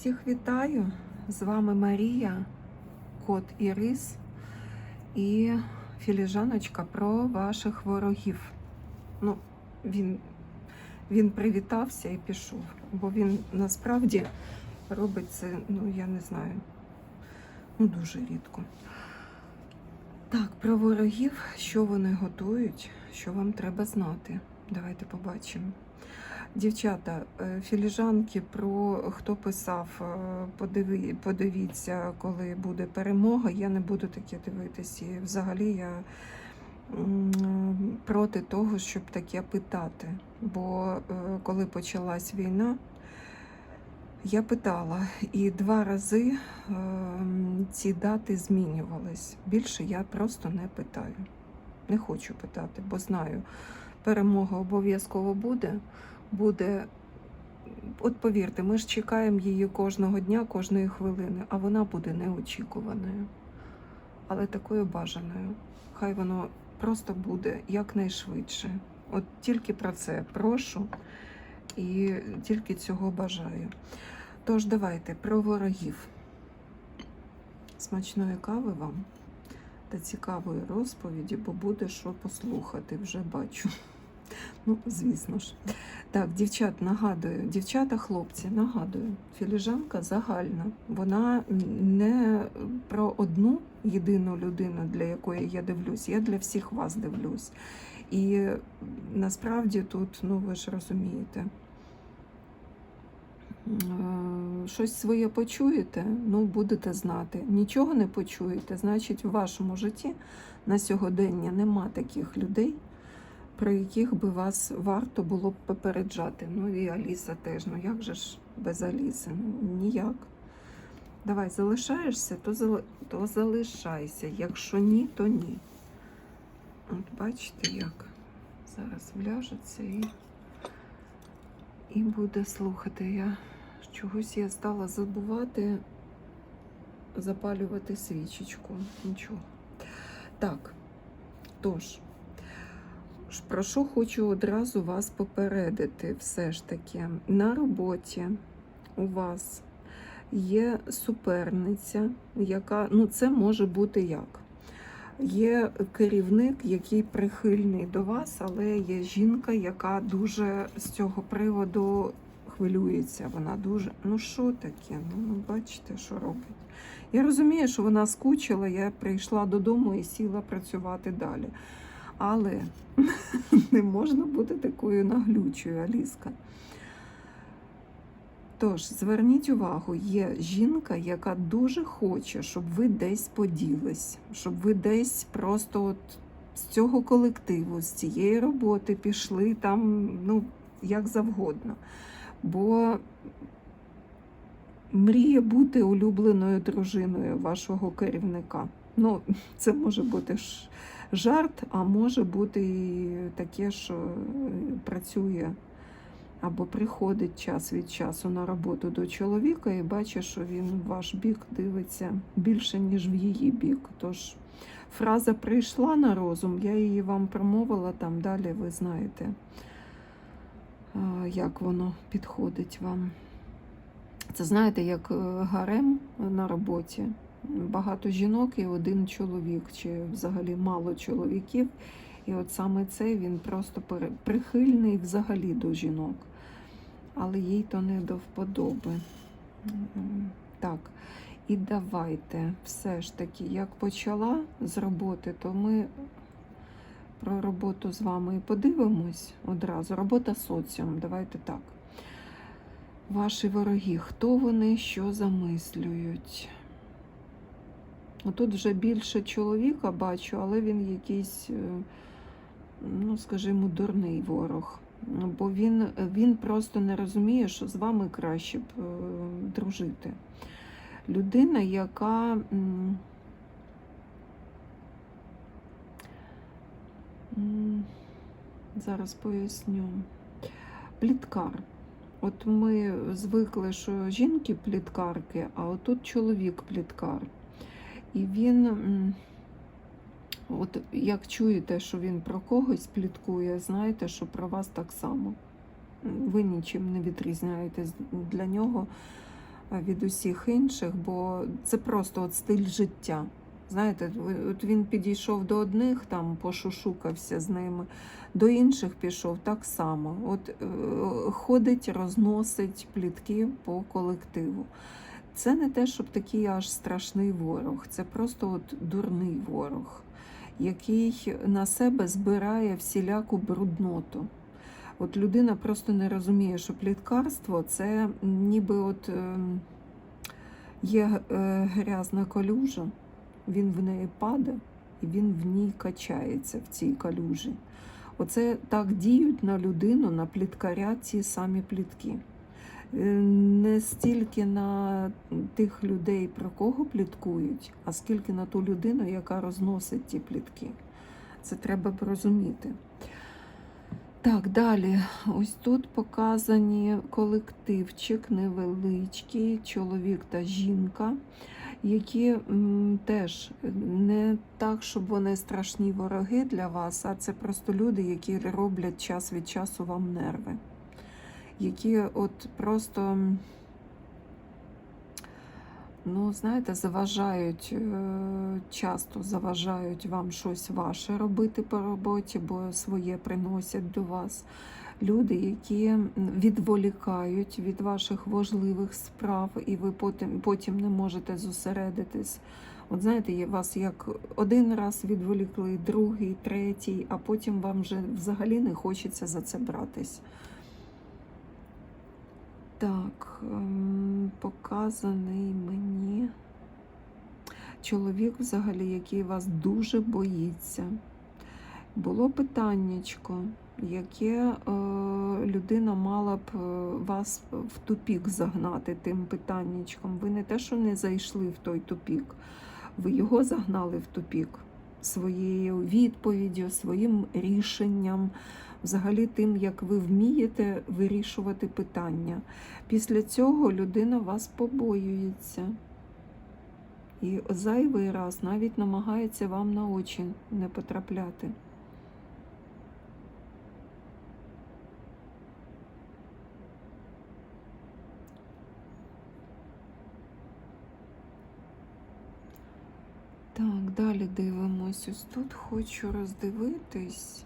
Всіх вітаю! З вами Марія, кот Ірис і філіжаночка про ваших ворогів. Ну, він, він привітався і пішов, бо він насправді робить це, ну, я не знаю, ну, дуже рідко. Так, про ворогів, що вони готують, що вам треба знати. Давайте побачимо. Дівчата, е, філіжанки про хто писав, е, подиви, подивіться, коли буде перемога. Я не буду таке дивитися. І взагалі я проти того, щоб таке питати. Бо е, коли почалась війна, я питала, і два рази ці дати змінювались. Більше я просто не питаю. Не хочу питати, бо знаю, перемога обов'язково буде. Буде, от повірте, ми ж чекаємо її кожного дня, кожної хвилини, а вона буде неочікуваною, але такою бажаною. Хай воно просто буде якнайшвидше. От тільки про це прошу і тільки цього бажаю. Тож давайте про ворогів. Смачної кави вам та цікавої розповіді, бо буде що послухати, вже бачу. Ну, звісно ж. Так, дівчат, нагадую, дівчата, хлопці, нагадую, філіжанка загальна. Вона не про одну єдину людину, для якої я дивлюсь, я для всіх вас дивлюсь. І насправді тут, ну ви ж розумієте, е, щось своє почуєте, ну будете знати. Нічого не почуєте, значить, в вашому житті на сьогодення нема таких людей про яких би вас варто було б попереджати. Ну і Аліса теж. Ну як же ж без Аліси? Ну, ніяк. Давай, залишаєшся, то, зали... то залишайся. Якщо ні, то ні. От бачите, як зараз вляжеться і, і буде слухати. Я чогось я стала забувати запалювати свічечку. Нічого. Так, тож. Про що хочу одразу вас попередити, все ж таки, на роботі у вас є суперниця, яка, ну це може бути як. Є керівник, який прихильний до вас, але є жінка, яка дуже з цього приводу хвилюється. Вона дуже, ну що таке? Ну, ну бачите, що робить. Я розумію, що вона скучила, я прийшла додому і сіла працювати далі. Але не можна бути такою наглючою, Аліска. Тож, зверніть увагу, є жінка, яка дуже хоче, щоб ви десь поділись, щоб ви десь просто от з цього колективу, з цієї роботи пішли там, ну, як завгодно. Бо мріє бути улюбленою дружиною вашого керівника. Ну, це може бути ж жарт, а може бути і таке, що працює або приходить час від часу на роботу до чоловіка і бачить, що він в ваш бік дивиться більше, ніж в її бік. Тож фраза прийшла на розум, я її вам промовила там далі, ви знаєте, як воно підходить вам. Це знаєте, як гарем на роботі багато жінок і один чоловік, чи взагалі мало чоловіків. І от саме це він просто прихильний взагалі до жінок, але їй то не до вподоби. Так, і давайте все ж таки, як почала з роботи, то ми про роботу з вами і подивимось одразу. Робота соціум, давайте так. Ваші вороги, хто вони, що замислюють? Тут вже більше чоловіка бачу, але він якийсь, ну, скажімо, дурний ворог. Бо він, він просто не розуміє, що з вами краще б дружити. Людина, яка зараз поясню, пліткар. От ми звикли, що жінки пліткарки, а отут чоловік пліткар. І він, от як чуєте, що він про когось пліткує, знаєте, що про вас так само. Ви нічим не відрізняєтесь для нього. е, від усіх інших, бо це просто от стиль життя. Знаєте, от він підійшов до одних, там пошушукався з ними, до інших пішов так само. От е, ходить, розносить плітки по колективу. Це не те, щоб такий аж страшний ворог, це просто от дурний ворог, який на себе збирає всіляку брудноту. От людина просто не розуміє, що пліткарство це ніби от е, є е, грязна калюжа, він в неї падає і він в ній качається в цій калюжі. Оце так діють на людину, на пліткаря ці самі плітки. Е, Не стільки на тих людей, про кого пліткують, а скільки на ту людину, яка розносить ті плітки. Це треба б розуміти. Так, далі. Ось тут показані колективчик невеличкий, чоловік та жінка, які м, теж не так, щоб вони страшні вороги для вас, а це просто люди, які роблять час від часу вам нерви. Які от просто, ну, знаєте, заважають, е, часто заважають вам щось ваше робити по роботі, бо своє приносять до вас. Люди, які відволікають від ваших важливих справ, і ви потім, потім не можете зосередитись. От знаєте, вас як один раз відволікли, другий, третій, а потім вам вже взагалі не хочеться за це братись. Так, ем, показаний мені чоловік, взагалі, який вас дуже боїться. Було питаннячко, яке е, людина мала б е, вас в тупік загнати тим питаннячком. Ви не те, що не зайшли в той тупік, ви його загнали в тупік своєю відповіддю, своїм рішенням, взагалі тим, як ви вмієте вирішувати питання. Після цього людина вас побоюється. І зайвий раз навіть намагається вам на очі не потрапляти. Так, далі дивимось. Ось тут хочу роздивитись.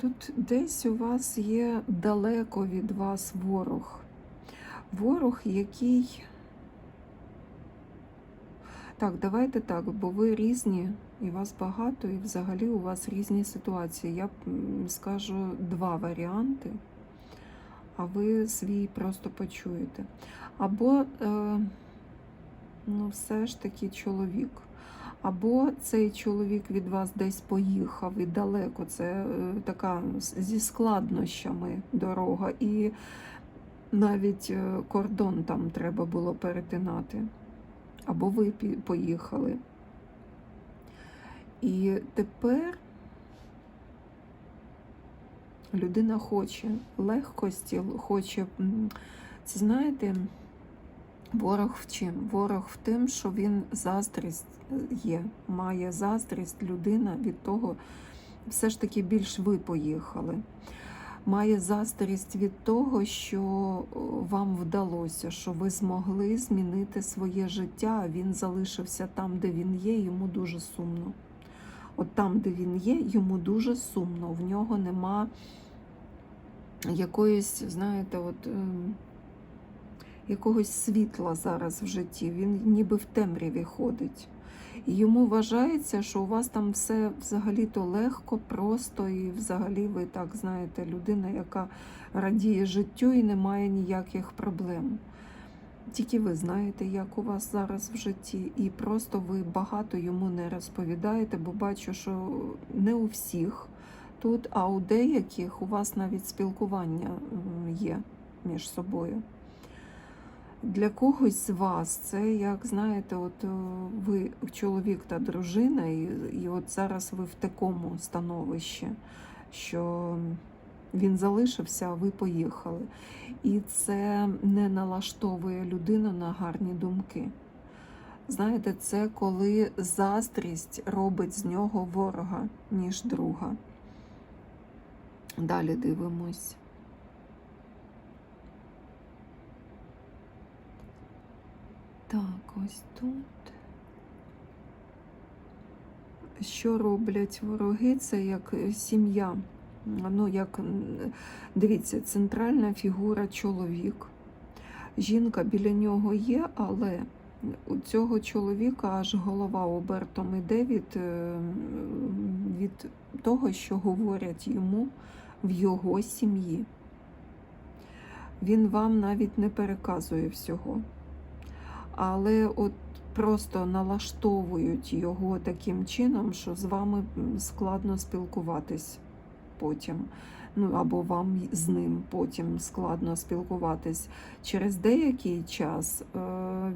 Тут десь у вас є далеко від вас ворог. Ворог, який. Так, давайте так, бо ви різні, і вас багато, і взагалі у вас різні ситуації. Я скажу два варіанти, а ви свій просто почуєте. Або, е, ну, все ж таки чоловік. Або цей чоловік від вас десь поїхав і далеко. Це е, така зі складнощами дорога. І навіть е, кордон там треба було перетинати. Або ви поїхали. І тепер людина хоче легкості, хоче, це знаєте, ворог в чим? Ворог в тим, що він заздрість е, є, має заздрість людина від того, все ж таки більш ви поїхали. Має заздрість від того, що вам вдалося, що ви змогли змінити своє життя, він залишився там, де він є, йому дуже сумно. От там, де він є, йому дуже сумно. В нього нема якоїсь, знаєте, от. Якогось світла зараз в житті. Він ніби в темряві ходить. І йому вважається, що у вас там все взагалі-то легко, просто, і взагалі ви так знаєте, людина, яка радіє життю і не має ніяких проблем. Тільки ви знаєте, як у вас зараз в житті, і просто ви багато йому не розповідаєте, бо бачу, що не у всіх тут, а у деяких у вас навіть спілкування є між собою. Для когось з вас це, як знаєте, от е, ви чоловік та дружина, і, і от зараз ви в такому становищі, що він залишився, а ви поїхали. І це не налаштовує людину на гарні думки. Знаєте, це коли заздрість робить з нього ворога, ніж друга. Далі дивимось. Так, ось тут. Що роблять вороги? Це як е, сім'я. Ну, як дивіться, центральна фігура чоловік. Жінка біля нього є, але у цього чоловіка аж голова обертом іде від, е, від того, що говорять йому в його сім'ї. Він вам навіть не переказує всього. Але от просто налаштовують його таким чином, що з вами складно спілкуватись потім. Ну або вам з ним потім складно спілкуватись. Через деякий час е,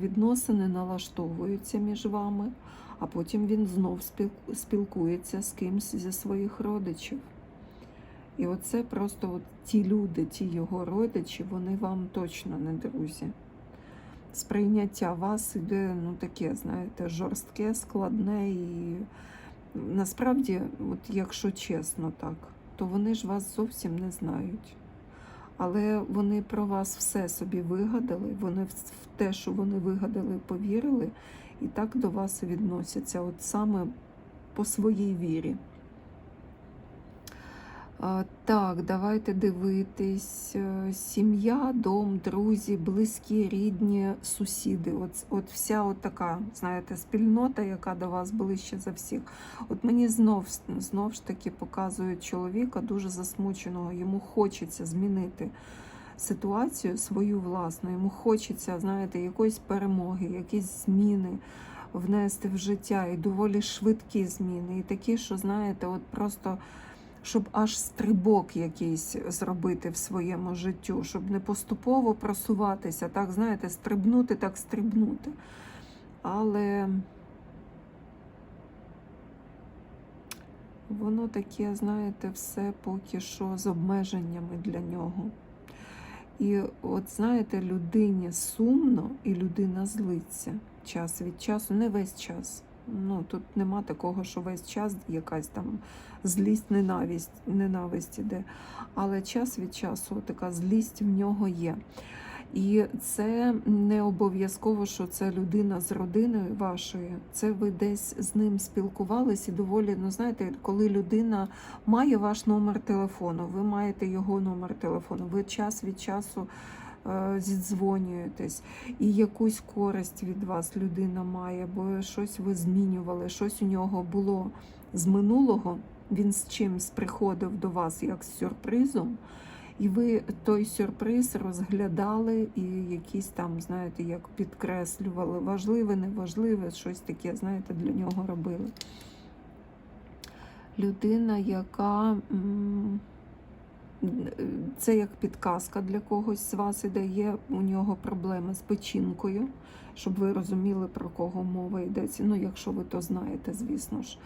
відносини налаштовуються між вами, а потім він знов спілкується з кимсь зі своїх родичів. І оце просто от ті люди, ті його родичі, вони вам точно не друзі. Сприйняття вас іде, ну таке, знаєте, жорстке, складне і насправді, от якщо чесно так, то вони ж вас зовсім не знають. Але вони про вас все собі вигадали, вони в те, що вони вигадали, повірили, і так до вас відносяться, от саме по своїй вірі. Так, давайте дивитись. Е, Сім'я, дом, друзі, близькі, рідні, сусіди. От, от вся от така, знаєте, спільнота, яка до вас ближче за всіх. От мені знов, знов ж таки показують чоловіка дуже засмученого. Йому хочеться змінити ситуацію свою власну. Йому хочеться, знаєте, якоїсь перемоги, якісь зміни внести в життя, і доволі швидкі зміни. І такі, що, знаєте, от просто щоб аж стрибок якийсь зробити в своєму життю, щоб не поступово просуватися, так, знаєте, стрибнути, так стрибнути. Але воно таке, знаєте, все поки що з обмеженнями для нього. І от знаєте, людині сумно і людина злиться час від часу, не весь час. Ну, тут нема такого, що весь час якась там злість, ненависть, ненависть іде. Але час від часу така злість в нього є. І це не обов'язково, що це людина з родини вашої. Це ви десь з ним спілкувались і доволі, ну знаєте, коли людина має ваш номер телефону, ви маєте його номер телефону, ви час від часу зідзвонюєтесь, і якусь користь від вас людина має, бо щось ви змінювали, щось у нього було з минулого. Він з чимсь приходив до вас як з сюрпризом, і ви той сюрприз розглядали і якісь там, знаєте, як підкреслювали, важливе, неважливе, щось таке, знаєте, для нього робили. Людина, яка це як підказка для когось з вас іде, є у нього проблеми з печінкою, щоб ви розуміли, про кого мова йдеться. Ну, якщо ви то знаєте, звісно ж.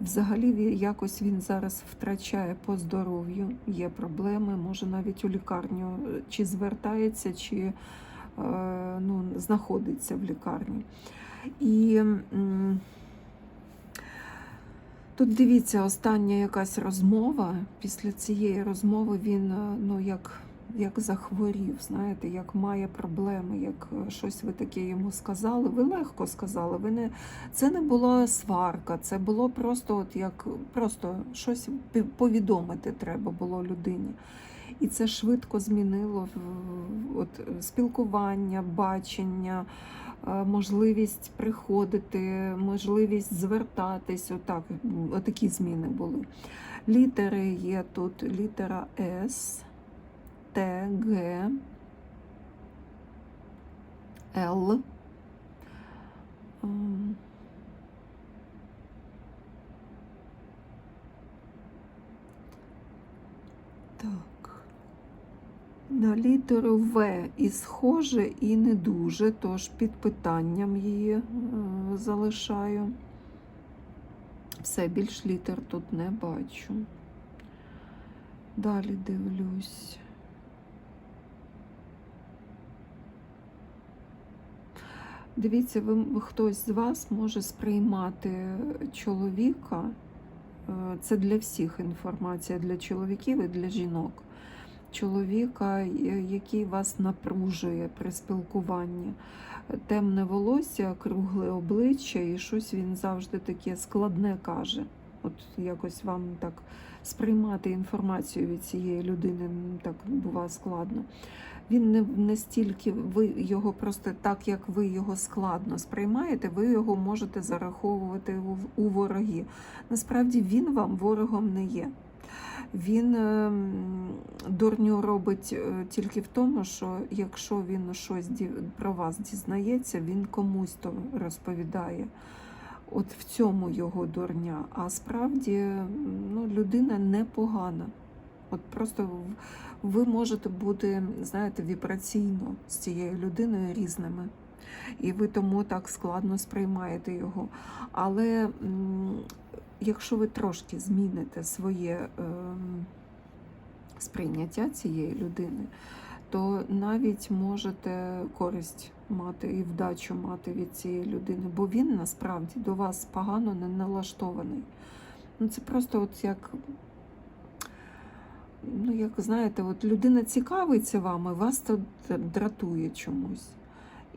Взагалі якось він зараз втрачає по здоров'ю, є проблеми, може навіть у лікарню чи звертається, чи е, ну, знаходиться в лікарні. І тут дивіться, остання якась розмова. Після цієї розмови він е, ну, як, як захворів, знаєте, як має проблеми, як е, щось ви таке йому сказали. Ви легко сказали. Ви не, це не була сварка, це було просто от як просто щось повідомити треба було людині. І це швидко змінило от, спілкування, бачення, можливість приходити, можливість звертатись. Отак, отакі зміни були. Літери є тут літера С, Т, Г, Л. Ем, Так. На літеру В і схоже, і не дуже, тож під питанням її е, залишаю. Все, більш літер тут не бачу. Далі дивлюсь. Дивіться, ви, хтось з вас може сприймати чоловіка. е, Це для всіх інформація, для чоловіків і для жінок. Чоловіка, е, який вас напружує при спілкуванні. Темне волосся, кругле обличчя, і щось він завжди таке складне каже. От якось вам так сприймати інформацію від цієї людини так буває складно. Він не настільки, ви його просто так, як ви його складно сприймаєте, ви його можете зараховувати у, у вороги. Насправді він вам ворогом не є. Він ем, дурню робить е, тільки в тому, що якщо він щось про вас дізнається, він комусь то розповідає. От в цьому його дурня. А справді ну, людина непогана. От просто ви можете бути, знаєте, вібраційно з цією людиною різними. І ви тому так складно сприймаєте його. Але якщо ви трошки зміните своє ем, сприйняття цієї людини, то навіть можете користь мати і вдачу мати від цієї людини, бо він насправді до вас погано не налаштований. Ну, це просто от як, ну, як знаєте, от людина цікавиться вами, вас то дратує чомусь.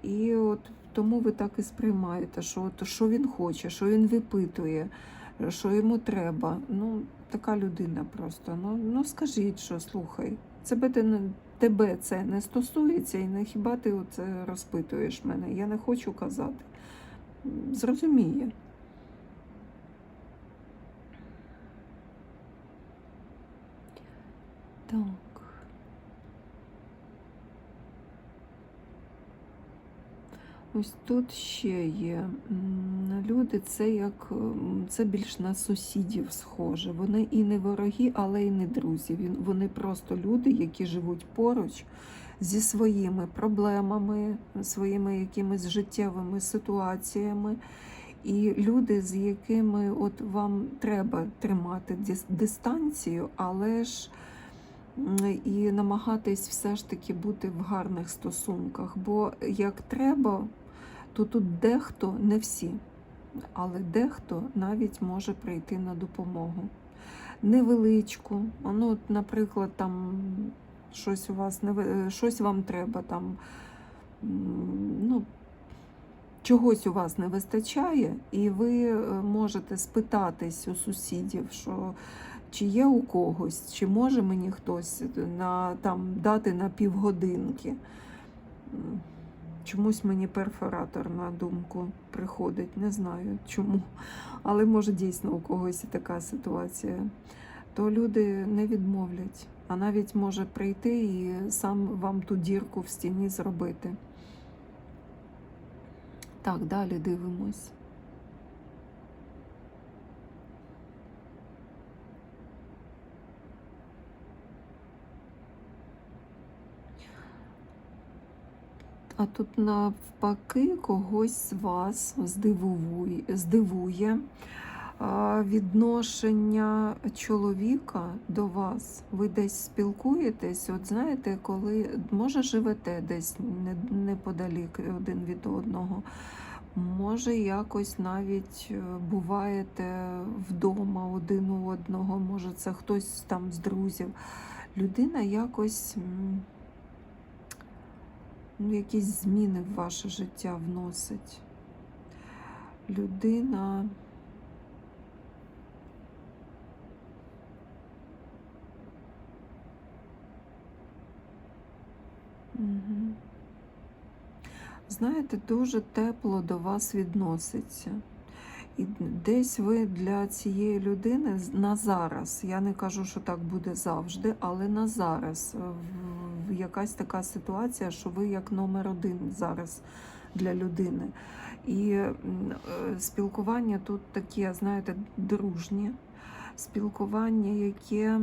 І от тому ви так і сприймаєте, що, от, що він хоче, що він випитує, що йому треба. Ну, така людина просто. Ну, ну скажіть, що слухай, те не- тебе це не стосується, і не хіба ти оце розпитуєш мене? Я не хочу казати. Зрозуміє. Так. Ось тут ще є люди, це як це більш на сусідів схоже. Вони і не вороги, але і не друзі. Вони просто люди, які живуть поруч зі своїми проблемами, своїми якимись життєвими ситуаціями. І люди, з якими от вам треба тримати дистанцію, але ж і намагатись все ж таки бути в гарних стосунках. Бо як треба, то тут дехто, не всі, але дехто навіть може прийти на допомогу. Невеличку, ну, от, наприклад, там щось у вас не ви- щось вам треба там. Ну, чогось у вас не вистачає, і ви е, можете спитатись у сусідів, що чи є у когось, чи може мені хтось на, там, дати на півгодинки. Чомусь мені перфоратор на думку приходить, не знаю чому. Але може дійсно у когось така ситуація. То люди не відмовлять, а навіть може прийти і сам вам ту дірку в стіні зробити. Так, далі дивимось. А тут навпаки когось з вас здивує, здивує відношення чоловіка до вас. Ви десь спілкуєтесь, от знаєте, коли може живете десь неподалік один від одного. Може, якось навіть е, буваєте вдома один у одного, може, це хтось там з друзів. Людина якось якісь зміни в ваше життя вносить. Людина. Знаєте, дуже тепло до вас відноситься. І десь ви для цієї людини на зараз, я не кажу, що так буде завжди, але на зараз якась така ситуація, що ви як номер один зараз для людини. І е, спілкування тут таке, знаєте, дружнє, спілкування, яке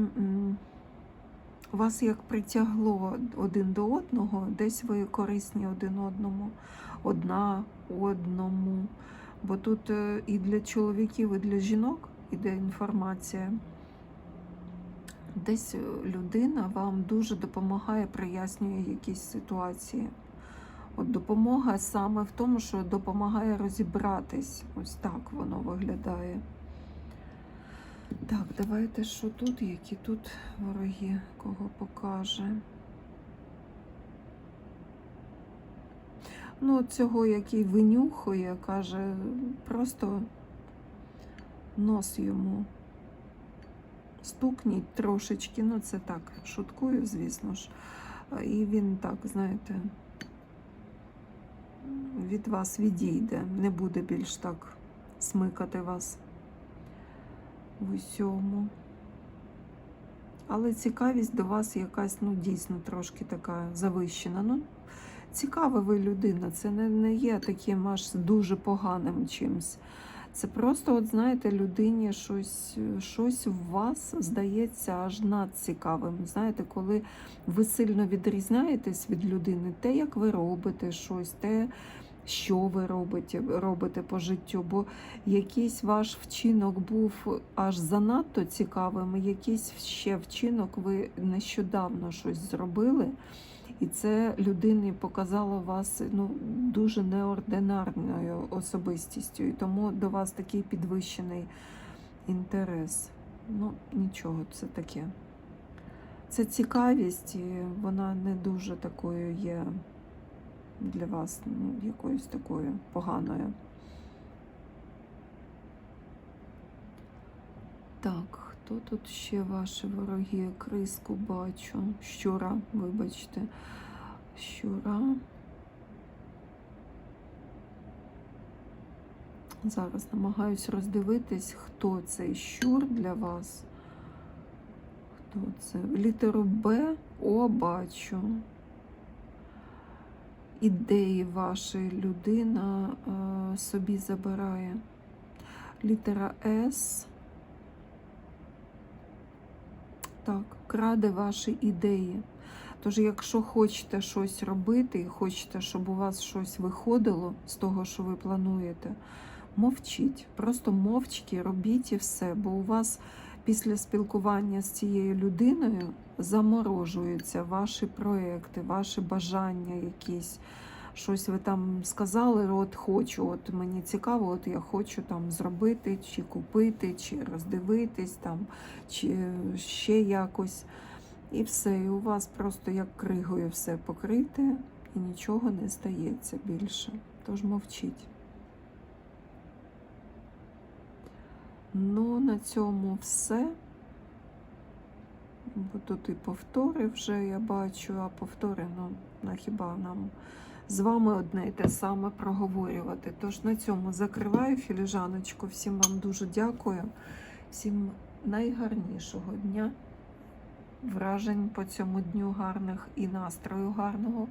вас як притягло один до одного, десь ви корисні один одному, одна одному. Бо тут е, і для чоловіків, і для жінок іде інформація. Десь е, людина вам дуже допомагає, прояснює якісь ситуації. От допомога саме в тому, що допомагає розібратись. Ось так воно виглядає. Так, давайте що тут, які тут вороги, кого покаже. Ну, цього, який винюхує, каже, просто нос йому стукніть трошечки, ну це так, шуткую, звісно ж. І він так, знаєте, від вас відійде, не буде більш так смикати вас в усьому. Але цікавість до вас якась, ну, дійсно, трошки така завищена. Ну, цікава ви людина, це не, не є таким аж дуже поганим чимсь. Це просто, от знаєте, людині щось, щось в вас здається аж надцікавим. Знаєте, коли ви сильно відрізняєтесь від людини, те, як ви робите щось, те, що ви робите, робите по життю, бо якийсь ваш вчинок був аж занадто цікавим, якийсь ще вчинок ви нещодавно щось зробили. І це людині показало вас ну, дуже неординарною особистістю, і тому до вас такий підвищений інтерес. Ну, нічого, це таке. Це цікавість, і вона не дуже такою є для вас, ну, якоюсь такою поганою. Так, хто тут ще ваші вороги? Криску бачу. Щура, вибачте. Щура. Зараз намагаюсь роздивитись, хто цей щур для вас. Хто це? Літеру Б. О, бачу. Ідеї вашої людина е, собі забирає. Літера С. Так, краде ваші ідеї. Тож, якщо хочете щось робити хочете, щоб у вас щось виходило з того, що ви плануєте, мовчіть. Просто мовчки робіть і все, бо у вас після спілкування з цією людиною заморожуються ваші проекти, ваші бажання якісь. Щось ви там сказали, от хочу, от мені цікаво, от я хочу там зробити, чи купити, чи роздивитись там, чи ще якось. І все, і у вас просто як кригою все покрите, і нічого не стається більше. Тож мовчіть. Ну, на цьому все. Бо тут і повтори вже я бачу, а повтори, ну, на хіба нам з вами одне і те саме проговорювати. Тож на цьому закриваю філіжаночку. Всім вам дуже дякую, всім найгарнішого дня, вражень по цьому дню гарних і настрою гарного.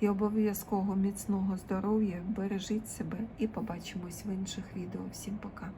І обов'язково міцного здоров'я, бережіть себе і побачимось в інших відео. Всім пока!